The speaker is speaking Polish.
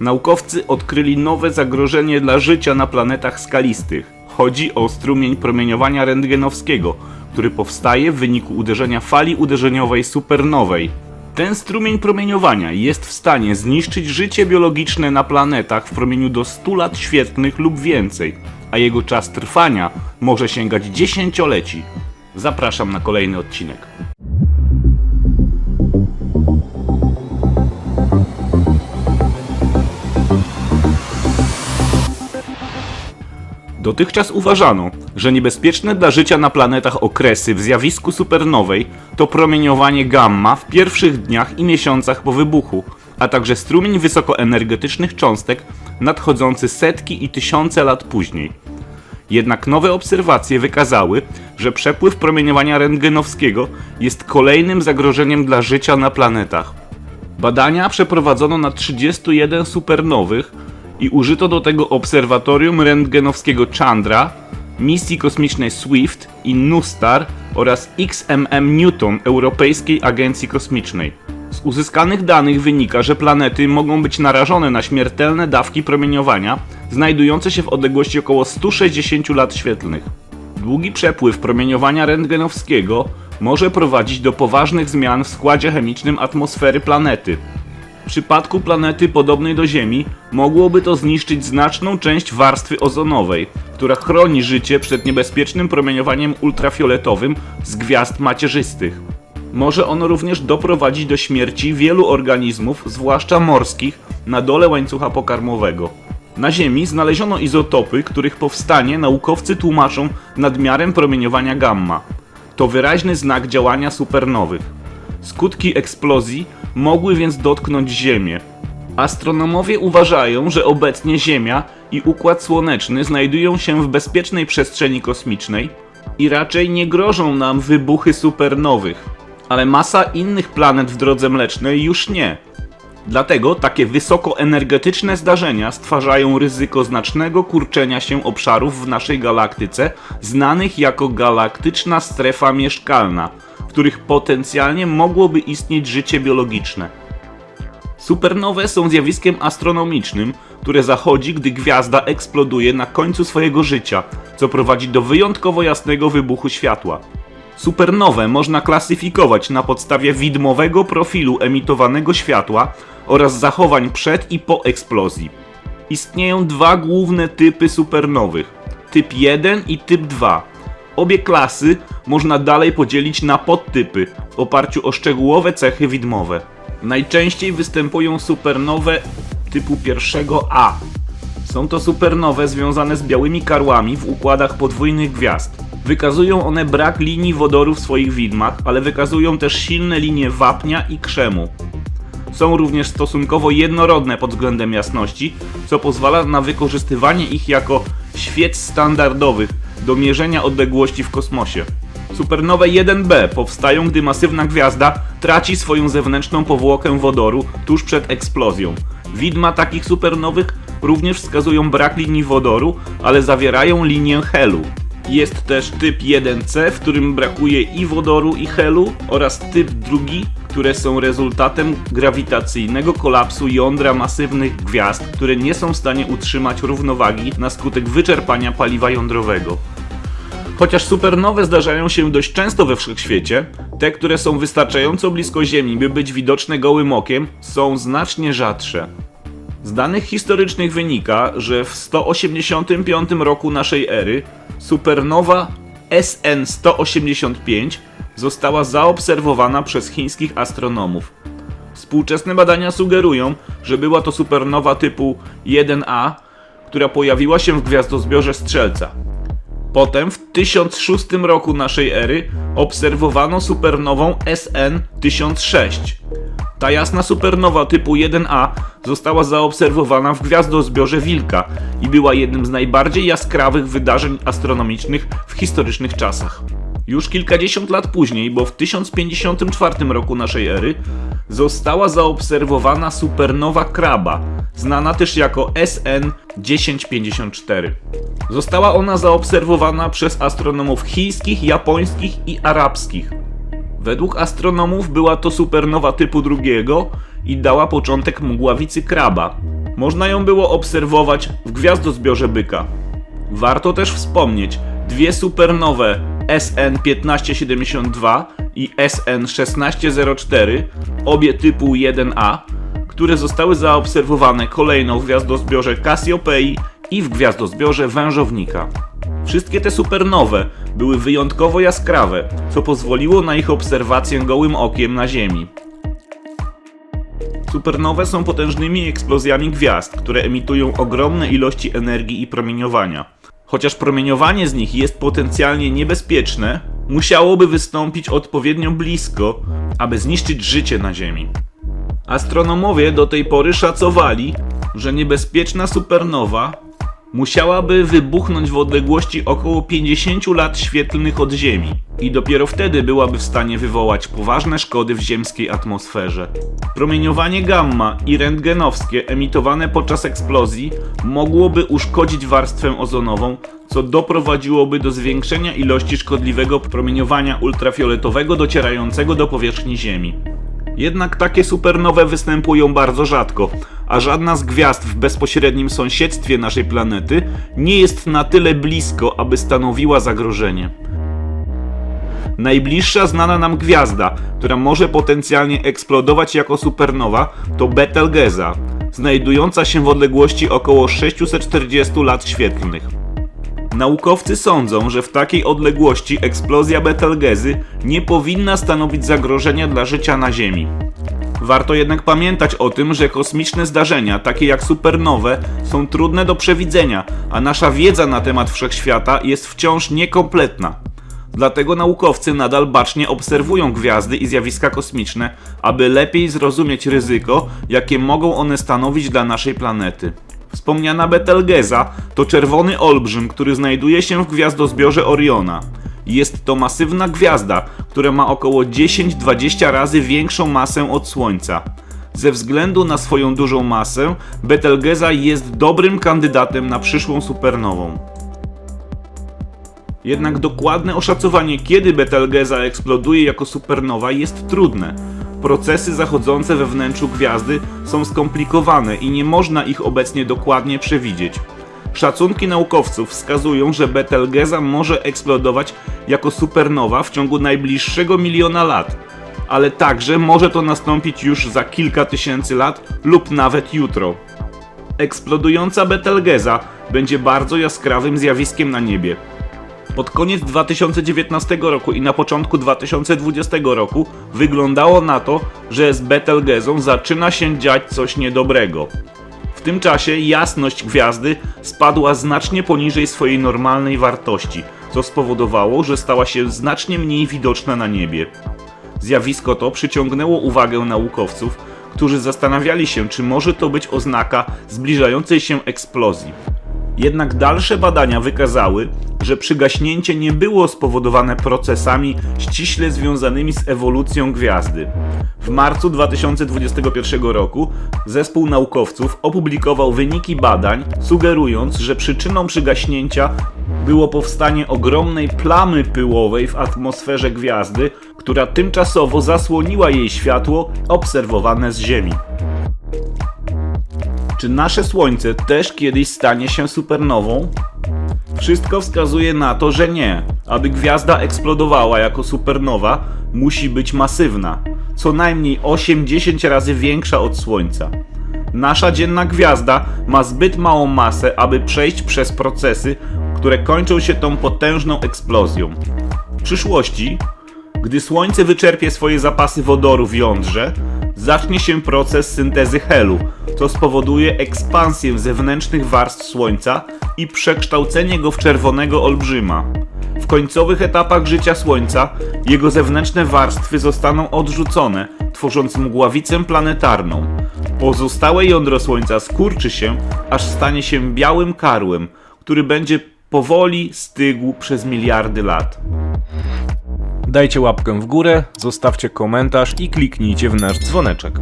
naukowcy odkryli nowe zagrożenie dla życia na planetach skalistych. Chodzi o strumień promieniowania rentgenowskiego, który powstaje w wyniku uderzenia fali uderzeniowej supernowej. Ten strumień promieniowania jest w stanie zniszczyć życie biologiczne na planetach w promieniu do 100 lat świetlnych lub więcej, a jego czas trwania może sięgać dziesięcioleci. Zapraszam na kolejny odcinek. Dotychczas uważano, że niebezpieczne dla życia na planetach okresy w zjawisku supernowej to promieniowanie gamma w pierwszych dniach i miesiącach po wybuchu, a także strumień wysokoenergetycznych cząstek nadchodzący setki i tysiące lat później. Jednak nowe obserwacje wykazały, że przepływ promieniowania rentgenowskiego jest kolejnym zagrożeniem dla życia na planetach. Badania przeprowadzono na 31 supernowych i użyto do tego obserwatorium rentgenowskiego Chandra, misji kosmicznej SWIFT i NuSTAR oraz XMM Newton Europejskiej Agencji Kosmicznej. Z uzyskanych danych wynika, że planety mogą być narażone na śmiertelne dawki promieniowania znajdujące się w odległości około 160 lat świetlnych. Długi przepływ promieniowania rentgenowskiego może prowadzić do poważnych zmian w składzie chemicznym atmosfery planety. W przypadku planety podobnej do Ziemi mogłoby to zniszczyć znaczną część warstwy ozonowej, która chroni życie przed niebezpiecznym promieniowaniem ultrafioletowym z gwiazd macierzystych. Może ono również doprowadzić do śmierci wielu organizmów, zwłaszcza morskich, na dole łańcucha pokarmowego. Na Ziemi znaleziono izotopy, których powstanie naukowcy tłumaczą nadmiarem promieniowania gamma. To wyraźny znak działania supernowych. Skutki eksplozji mogły więc dotknąć Ziemię. Astronomowie uważają, że obecnie Ziemia i Układ Słoneczny znajdują się w bezpiecznej przestrzeni kosmicznej i raczej nie grożą nam wybuchy supernowych. Ale masa innych planet w drodze mlecznej już nie. Dlatego takie wysokoenergetyczne zdarzenia stwarzają ryzyko znacznego kurczenia się obszarów w naszej galaktyce, znanych jako galaktyczna strefa mieszkalna, których potencjalnie mogłoby istnieć życie biologiczne. Supernowe są zjawiskiem astronomicznym, które zachodzi, gdy gwiazda eksploduje na końcu swojego życia, co prowadzi do wyjątkowo jasnego wybuchu światła. Supernowę można klasyfikować na podstawie widmowego profilu emitowanego światła oraz zachowań przed i po eksplozji. Istnieją dwa główne typy supernowych: typ 1 i typ 2. Obie klasy można dalej podzielić na podtypy w oparciu o szczegółowe cechy widmowe. Najczęściej występują supernowe typu pierwszego A. Są to supernowe związane z białymi karłami w układach podwójnych gwiazd. Wykazują one brak linii wodoru w swoich widmach, ale wykazują też silne linie wapnia i krzemu. Są również stosunkowo jednorodne pod względem jasności, co pozwala na wykorzystywanie ich jako świec standardowych do mierzenia odległości w kosmosie. Supernowe 1b powstają, gdy masywna gwiazda traci swoją zewnętrzną powłokę wodoru tuż przed eksplozją. Widma takich supernowych również wskazują brak linii wodoru, ale zawierają linię helu. Jest też typ 1c, w którym brakuje i wodoru, i helu, oraz typ drugi, które są rezultatem grawitacyjnego kolapsu jądra masywnych gwiazd, które nie są w stanie utrzymać równowagi na skutek wyczerpania paliwa jądrowego. Chociaż supernowe zdarzają się dość często we wszechświecie, te, które są wystarczająco blisko Ziemi, by być widoczne gołym okiem, są znacznie rzadsze. Z danych historycznych wynika, że w 185 roku naszej ery supernowa SN-185 została zaobserwowana przez chińskich astronomów. Współczesne badania sugerują, że była to supernowa typu 1A, która pojawiła się w gwiazdozbiorze Strzelca. Potem w 1006 roku naszej ery obserwowano supernową SN 1006. Ta jasna supernowa typu 1A została zaobserwowana w gwiazdozbiorze Wilka i była jednym z najbardziej jaskrawych wydarzeń astronomicznych w historycznych czasach. Już kilkadziesiąt lat później, bo w 1054 roku naszej ery, została zaobserwowana supernowa Kraba, znana też jako SN 1054. Została ona zaobserwowana przez astronomów chińskich, japońskich i arabskich. Według astronomów była to supernowa typu drugiego i dała początek mgławicy Kraba. Można ją było obserwować w gwiazdozbiorze Byka. Warto też wspomnieć dwie supernowe SN1572 i SN1604, obie typu 1A, które zostały zaobserwowane kolejno w gwiazdozbiorze Cassiopeii i w gwiazdozbiorze Wężownika. Wszystkie te supernowe były wyjątkowo jaskrawe, co pozwoliło na ich obserwację gołym okiem na Ziemi. Supernowe są potężnymi eksplozjami gwiazd, które emitują ogromne ilości energii i promieniowania. Chociaż promieniowanie z nich jest potencjalnie niebezpieczne, musiałoby wystąpić odpowiednio blisko, aby zniszczyć życie na Ziemi. Astronomowie do tej pory szacowali, że niebezpieczna supernowa musiałaby wybuchnąć w odległości około 50 lat świetlnych od Ziemi i dopiero wtedy byłaby w stanie wywołać poważne szkody w ziemskiej atmosferze. Promieniowanie gamma i rentgenowskie emitowane podczas eksplozji mogłoby uszkodzić warstwę ozonową, co doprowadziłoby do zwiększenia ilości szkodliwego promieniowania ultrafioletowego docierającego do powierzchni Ziemi. Jednak takie supernowe występują bardzo rzadko, a żadna z gwiazd w bezpośrednim sąsiedztwie naszej planety nie jest na tyle blisko, aby stanowiła zagrożenie. Najbliższa znana nam gwiazda, która może potencjalnie eksplodować jako supernowa, to Betelgeza, znajdująca się w odległości około 640 lat świetlnych. Naukowcy sądzą, że w takiej odległości eksplozja Betelgezy nie powinna stanowić zagrożenia dla życia na Ziemi. Warto jednak pamiętać o tym, że kosmiczne zdarzenia, takie jak supernowe, są trudne do przewidzenia, a nasza wiedza na temat wszechświata jest wciąż niekompletna. Dlatego naukowcy nadal bacznie obserwują gwiazdy i zjawiska kosmiczne, aby lepiej zrozumieć ryzyko, jakie mogą one stanowić dla naszej planety. Wspomniana Betelgeza to czerwony olbrzym, który znajduje się w gwiazdozbiorze Oriona. Jest to masywna gwiazda, która ma około 10-20 razy większą masę od Słońca. Ze względu na swoją dużą masę, Betelgeza jest dobrym kandydatem na przyszłą supernową. Jednak dokładne oszacowanie, kiedy Betelgeza eksploduje jako supernowa jest trudne. Procesy zachodzące we wnętrzu gwiazdy są skomplikowane i nie można ich obecnie dokładnie przewidzieć. Szacunki naukowców wskazują, że Betelgeza może eksplodować jako supernowa w ciągu najbliższego miliona lat, ale także może to nastąpić już za kilka tysięcy lat lub nawet jutro. Eksplodująca Betelgeza będzie bardzo jaskrawym zjawiskiem na niebie. Pod koniec 2019 roku i na początku 2020 roku wyglądało na to, że z Betelgezą zaczyna się dziać coś niedobrego. Tym czasie jasność gwiazdy spadła znacznie poniżej swojej normalnej wartości, co spowodowało, że stała się znacznie mniej widoczna na niebie. Zjawisko to przyciągnęło uwagę naukowców, którzy zastanawiali się, czy może to być oznaka zbliżającej się eksplozji. Jednak dalsze badania wykazały, że przygaśnięcie nie było spowodowane procesami ściśle związanymi z ewolucją gwiazdy. W marcu 2021 roku zespół naukowców opublikował wyniki badań, sugerując, że przyczyną przygaśnięcia było powstanie ogromnej plamy pyłowej w atmosferze gwiazdy, która tymczasowo zasłoniła jej światło obserwowane z Ziemi. Czy nasze Słońce też kiedyś stanie się supernową? Wszystko wskazuje na to, że nie. Aby gwiazda eksplodowała jako supernowa, musi być masywna, co najmniej 8-10 razy większa od Słońca. Nasza dzienna gwiazda ma zbyt małą masę, aby przejść przez procesy, które kończą się tą potężną eksplozją. W przyszłości, gdy Słońce wyczerpie swoje zapasy wodoru w jądrze, zacznie się proces syntezy helu, co spowoduje ekspansję zewnętrznych warstw Słońca i przekształcenie go w czerwonego olbrzyma. W końcowych etapach życia Słońca jego zewnętrzne warstwy zostaną odrzucone, tworząc mgławicę planetarną. Pozostałe jądro Słońca skurczy się, aż stanie się białym karłem, który będzie powoli stygł przez miliardy lat. Dajcie łapkę w górę, zostawcie komentarz i kliknijcie w nasz dzwoneczek.